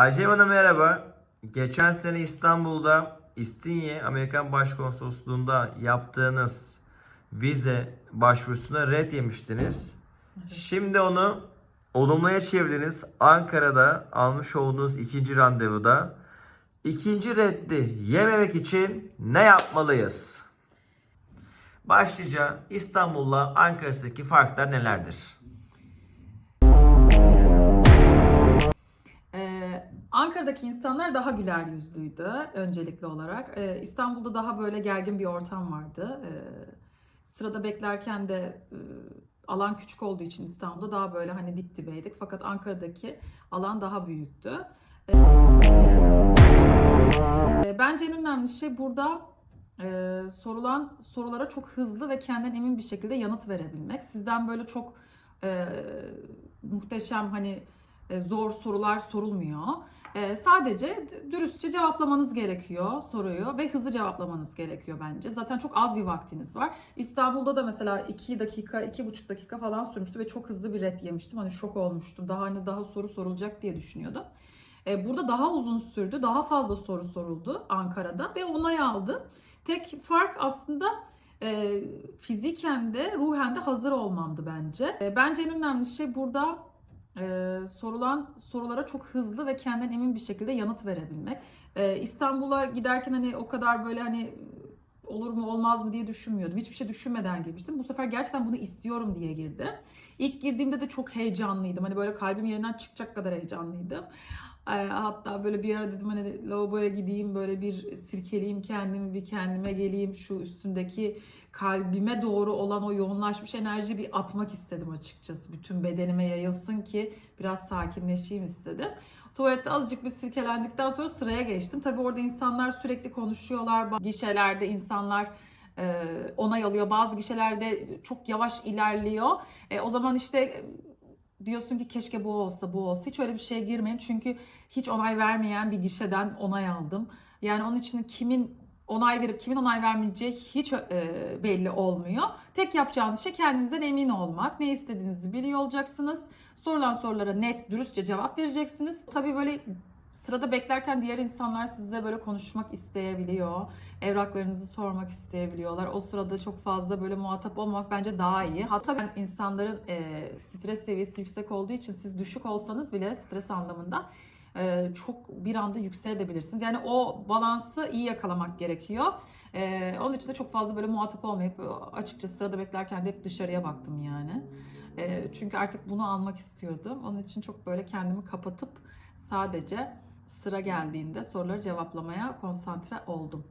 Ayşe Hanım merhaba. Geçen sene İstanbul'da İstinye Amerikan Başkonsolosluğu'nda yaptığınız vize başvurusuna red yemiştiniz. Şimdi onu olumluya çevirdiniz. Ankara'da almış olduğunuz ikinci randevuda. İkinci reddi yememek için ne yapmalıyız? Başlıca İstanbul'la Ankara'daki farklar nelerdir? Ankara'daki insanlar daha güler yüzlüydü öncelikli olarak. Ee, İstanbul'da daha böyle gergin bir ortam vardı. Ee, sırada beklerken de e, alan küçük olduğu için İstanbul'da daha böyle hani dip dibeydik. Fakat Ankara'daki alan daha büyüktü. Ee, e, bence en önemli şey burada e, sorulan sorulara çok hızlı ve kendinden emin bir şekilde yanıt verebilmek. Sizden böyle çok e, muhteşem hani zor sorular sorulmuyor. E, sadece dürüstçe cevaplamanız gerekiyor soruyu ve hızlı cevaplamanız gerekiyor bence. Zaten çok az bir vaktiniz var. İstanbul'da da mesela 2 dakika, 2,5 dakika falan sürmüştü ve çok hızlı bir ret yemiştim. Hani şok olmuştum. Daha hani daha soru sorulacak diye düşünüyordum. E, burada daha uzun sürdü. Daha fazla soru soruldu Ankara'da ve onay aldı. Tek fark aslında e, fiziken de ruhen de hazır olmamdı bence. E, bence en önemli şey burada e, sorulan sorulara çok hızlı ve kendinden emin bir şekilde yanıt verebilmek. E, İstanbul'a giderken hani o kadar böyle hani olur mu olmaz mı diye düşünmüyordum. Hiçbir şey düşünmeden girmiştim. Bu sefer gerçekten bunu istiyorum diye girdim. İlk girdiğimde de çok heyecanlıydım. Hani böyle kalbim yerinden çıkacak kadar heyecanlıydım. Hatta böyle bir ara dedim hani lavaboya gideyim böyle bir sirkeleyeyim kendimi bir kendime geleyim şu üstündeki kalbime doğru olan o yoğunlaşmış enerjiyi bir atmak istedim açıkçası. Bütün bedenime yayılsın ki biraz sakinleşeyim istedim. Tuvalette azıcık bir sirkelendikten sonra sıraya geçtim. Tabii orada insanlar sürekli konuşuyorlar. Gişelerde insanlar e, onay alıyor. Bazı gişelerde çok yavaş ilerliyor. E, o zaman işte diyorsun ki keşke bu olsa bu olsa. Hiç öyle bir şeye girmeyin. Çünkü hiç onay vermeyen bir gişeden onay aldım. Yani onun için kimin onay verip kimin onay vermeyeceği hiç e, belli olmuyor. Tek yapacağınız şey kendinizden emin olmak. Ne istediğinizi biliyor olacaksınız. Sorulan sorulara net, dürüstçe cevap vereceksiniz. Tabii böyle sırada beklerken diğer insanlar sizle böyle konuşmak isteyebiliyor. Evraklarınızı sormak isteyebiliyorlar. O sırada çok fazla böyle muhatap olmak bence daha iyi. Hatta ben insanların e, stres seviyesi yüksek olduğu için siz düşük olsanız bile stres anlamında e, çok bir anda yükselebilirsiniz. Yani o balansı iyi yakalamak gerekiyor. E, onun için de çok fazla böyle muhatap olmayıp açıkçası sırada beklerken de hep dışarıya baktım yani. E, çünkü artık bunu almak istiyordum. Onun için çok böyle kendimi kapatıp sadece sıra geldiğinde soruları cevaplamaya konsantre oldum.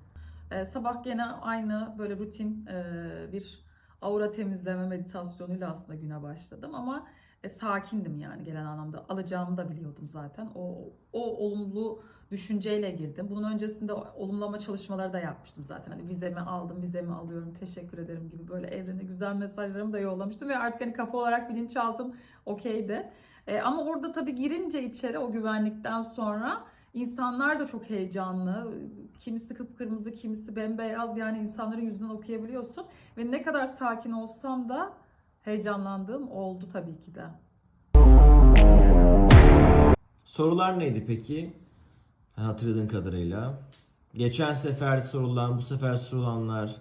E, sabah gene aynı böyle rutin e, bir aura temizleme meditasyonuyla aslında güne başladım ama e, sakindim yani gelen anlamda. Alacağımı da biliyordum zaten. O, o olumlu düşünceyle girdim. Bunun öncesinde olumlama çalışmaları da yapmıştım zaten. Hani vizemi aldım, vizemi alıyorum, teşekkür ederim gibi böyle evrene güzel mesajlarımı da yollamıştım. Ve artık hani kafa olarak bilinçaltım okeydi. E, ama orada tabii girince içeri o güvenlikten sonra insanlar da çok heyecanlı. Kimisi kıpkırmızı, kimisi bembeyaz. Yani insanların yüzünden okuyabiliyorsun. Ve ne kadar sakin olsam da heyecanlandığım oldu tabii ki de. Sorular neydi peki? Hatırladığın kadarıyla. Geçen sefer sorulan, bu sefer sorulanlar.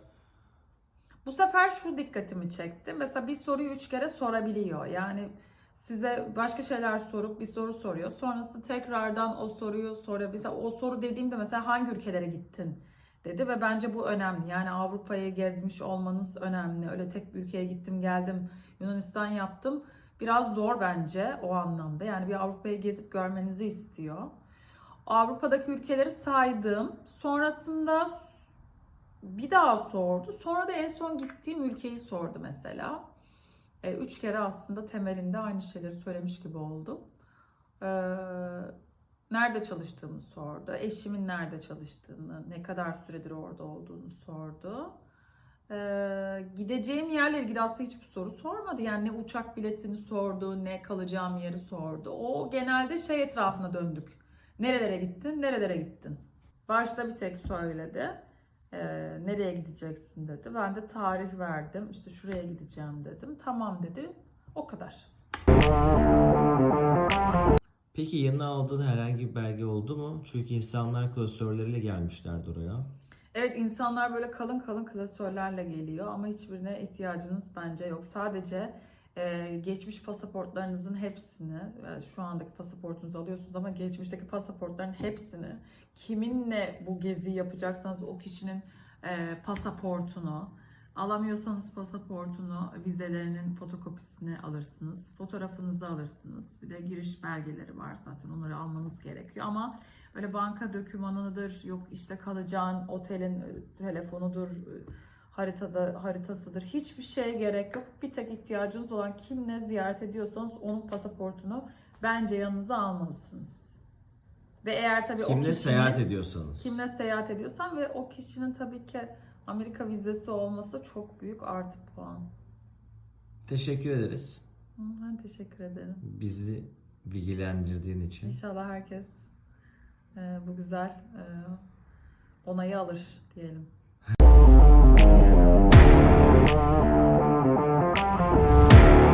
Bu sefer şu dikkatimi çekti. Mesela bir soruyu üç kere sorabiliyor. Yani size başka şeyler sorup bir soru soruyor. Sonrası tekrardan o soruyu sorabiliyor. Mesela o soru dediğimde mesela hangi ülkelere gittin dedi ve bence bu önemli. Yani Avrupa'yı gezmiş olmanız önemli. Öyle tek bir ülkeye gittim geldim Yunanistan yaptım. Biraz zor bence o anlamda. Yani bir Avrupa'yı gezip görmenizi istiyor. Avrupa'daki ülkeleri saydım. Sonrasında bir daha sordu. Sonra da en son gittiğim ülkeyi sordu mesela. E, üç kere aslında temelinde aynı şeyleri söylemiş gibi oldum. E, nerede çalıştığımı sordu. Eşimin nerede çalıştığını, ne kadar süredir orada olduğunu sordu. E, gideceğim yerle ilgili aslında hiçbir soru sormadı. Yani ne uçak biletini sordu, ne kalacağım yeri sordu. O genelde şey etrafına döndük. Nerelere gittin, nerelere gittin? Başta bir tek söyledi. Ee, nereye gideceksin dedi. Ben de tarih verdim. İşte şuraya gideceğim dedim. Tamam dedi. O kadar. Peki yanına aldığın herhangi bir belge oldu mu? Çünkü insanlar klasörleriyle gelmişlerdi oraya. Evet insanlar böyle kalın kalın klasörlerle geliyor ama hiçbirine ihtiyacınız bence yok. Sadece e, geçmiş pasaportlarınızın hepsini, yani şu andaki pasaportunuzu alıyorsunuz ama geçmişteki pasaportların hepsini, kiminle bu geziyi yapacaksanız o kişinin e, pasaportunu, alamıyorsanız pasaportunu, vizelerinin fotokopisini alırsınız, fotoğrafınızı alırsınız. Bir de giriş belgeleri var zaten onları almanız gerekiyor ama öyle banka dokümanıdır, yok işte kalacağın otelin e, telefonudur, e, haritada haritasıdır. Hiçbir şeye gerek yok. Bir tek ihtiyacınız olan kimle ziyaret ediyorsanız onun pasaportunu bence yanınıza almalısınız. Ve eğer tabii o Kimle kişinin seyahat ediyorsanız. kimle seyahat ediyorsan ve o kişinin tabii ki Amerika vizesi olması çok büyük artı puan. Teşekkür ederiz. Ben teşekkür ederim. Bizi bilgilendirdiğin için. İnşallah herkes e, bu güzel e, onayı alır diyelim.